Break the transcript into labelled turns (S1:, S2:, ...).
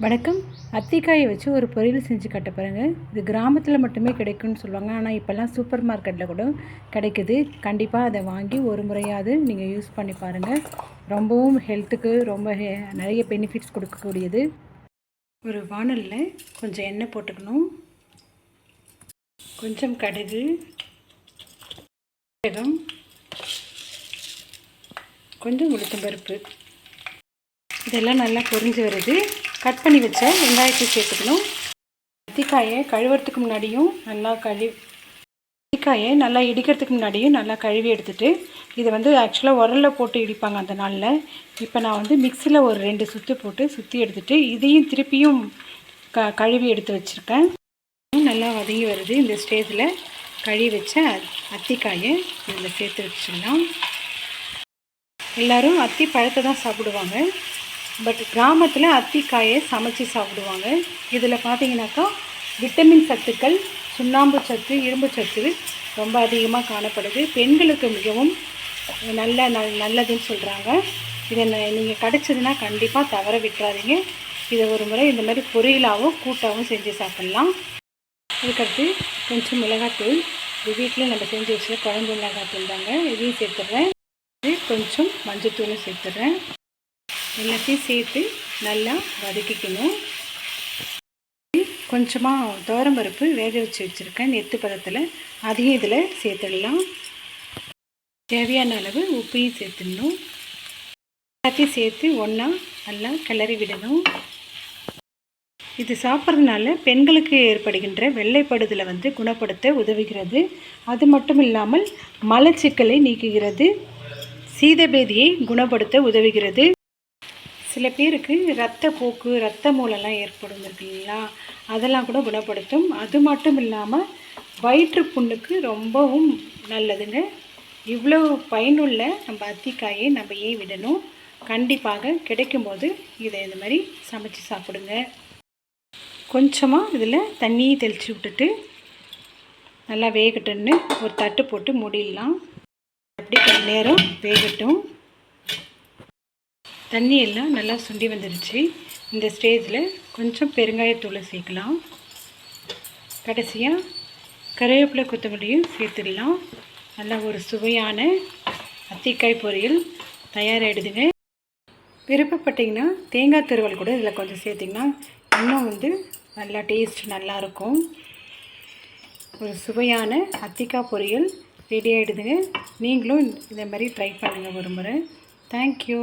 S1: வணக்கம். அத்திக்காயை வச்சு ஒரு பொரியல் செஞ்சு கட்ட பாருங்க இது கிராமத்தில் மட்டுமே கிடைக்கும்னு சொல்லுவாங்க. ஆனால் இப்போல்லாம் சூப்பர் மார்க்கெட்டில் கூட கிடைக்குது. கண்டிப்பாக அதை வாங்கி ஒரு முறையாவது நீங்கள் யூஸ் பண்ணி பாருங்கள் ரொம்பவும் ஹெல்த்துக்கு ரொம்ப ஹெ- நிறைய பெனிஃபிட்ஸ் கொடுக்கக்கூடியது. ஒரு வானலில் கொஞ்சம் எண்ணெய் போட்டுக்கணும். கொஞ்சம் கடுகு சீரகம், கொஞ்சம் உளுத்தம்பருப்பு இதெல்லாம் நல்லா பொரிஞ்சு வருது. கட் பண்ணி வச்ச வெங்காயத்தை சேர்த்துக்கணும். அத்திக்காயை கழுவுறதுக்கு முன்னாடியும் நல்லா கழுவி கத்திக்காயை நல்லா இடிக்கிறதுக்கு முன்னாடியும் நல்லா கழுவி எடுத்துட்டு இதை வந்து ஆக்சுவலாக உரலில் போட்டு இடிப்பாங்க அந்த நாளில். இப்போ நான் வந்து மிக்சியில் ஒரு ரெண்டு சுற்று போட்டு சுற்றி எடுத்துட்டு இதையும் திருப்பியும் க கழுவி எடுத்து வச்சுருக்கேன். நல்லா வதங்கி வருது. இந்த ஸ்டேஜில் கழுவி வச்ச அத்திக்காயை இதில் சேர்த்து வச்சிடலாம். எல்லோரும் அத்தி பழத்தை தான் சாப்பிடுவாங்க. பட் கிராமத்தில் அத்திக்காயை சமைச்சு சாப்பிடுவாங்க. இதில் பார்த்தீங்கன்னாக்கா விட்டமின் சத்துக்கள் சுண்ணாம்பு சத்து இரும்பு சத்து ரொம்ப அதிகமாக காணப்படுது. பெண்களுக்கு மிகவும் நல்ல நல் நல்லதுன்னு சொல்கிறாங்க இதை நீங்கள் கிடச்சதுன்னா கண்டிப்பாக தவற விட்டுறாதீங்க. இதை ஒரு முறை இந்த மாதிரி பொரியலாகவும் கூட்டாகவும் செஞ்சு சாப்பிட்லாம். அதுக்கடுத்து கொஞ்சம் மிளகாத்தூள். இது வீட்டில் நம்ம செஞ்சு வச்சு குழம்பு மிளகாத்தூள் தாங்க. இதையும் சேர்த்துட்றேன். இது கொஞ்சம் மஞ்சத்தூளும் சேர்த்துட்றேன். எல்லாத்தையும் சேர்த்து நல்லா வதக்கிக்கணும். கொஞ்சமாக துவரம்பருப்பு வேக வச்சு வச்சுருக்கேன். நெத்து பதத்தில் அதையும் இதில் சேர்த்துடலாம். தேவையான அளவு உப்பையும் சேர்த்துடணும். எல்லாத்தையும் சேர்த்து ஒன்றா நல்லா கிளறி விடணும். இது சாப்பிட்றதுனால பெண்களுக்கு ஏற்படுகின்ற வெள்ளைப்படுதலை வந்து குணப்படுத்த உதவுகிறது. அது மட்டும் இல்லாமல் மலச்சிக்கலை நீக்குகிறது. சீதபேதியை குணப்படுத்த உதவுகிறது. சில பேருக்கு ரத்த போக்கு ரத்த மூலம்லாம் ஏற்படும் இருக்கு இல்லைங்களா அதெல்லாம் கூட குணப்படுத்தும். அது மட்டும் இல்லாமல் வயிற்று புண்ணுக்கு ரொம்பவும் நல்லதுங்க. இவ்வளோ பயனுள்ள நம்ம அத்திக்காயை நம்ம ஏன் விடணும்? கண்டிப்பாக கிடைக்கும்போது இதை இந்த மாதிரி சமைச்சு சாப்பிடுங்க. கொஞ்சமாக இதில் தண்ணியை தெளித்து விட்டுட்டு நல்லா வேகட்டும்னு ஒரு தட்டு போட்டு மூடிடலாம். அப்படி கொஞ்ச நேரம் வேகட்டும். தண்ணி எல்லாம் நல்லா சுண்டி வந்துடுச்சு இந்த ஸ்டேஜில் கொஞ்சம் பெருங்காயத்தூளை சேர்க்கலாம். கடைசியாக கருவேப்பிலை கொத்தமல்லியும் சேர்த்துடலாம். நல்லா ஒரு சுவையான அத்திக்காய் பொரியல் தயாராகிடுதுங்க விருப்பப்பட்டிங்கன்னா தேங்காய் துருவல் கூட இதில் கொஞ்சம் சேர்த்திங்கன்னா இன்னும் வந்து நல்லா டேஸ்ட் நல்லாயிருக்கும். ஒரு சுவையான அத்திக்காய் பொரியல் ரெடி ஆகிடுதுங்க நீங்களும் இதே மாதிரி ட்ரை பண்ணுங்கள் ஒரு முறை. தேங்க்யூ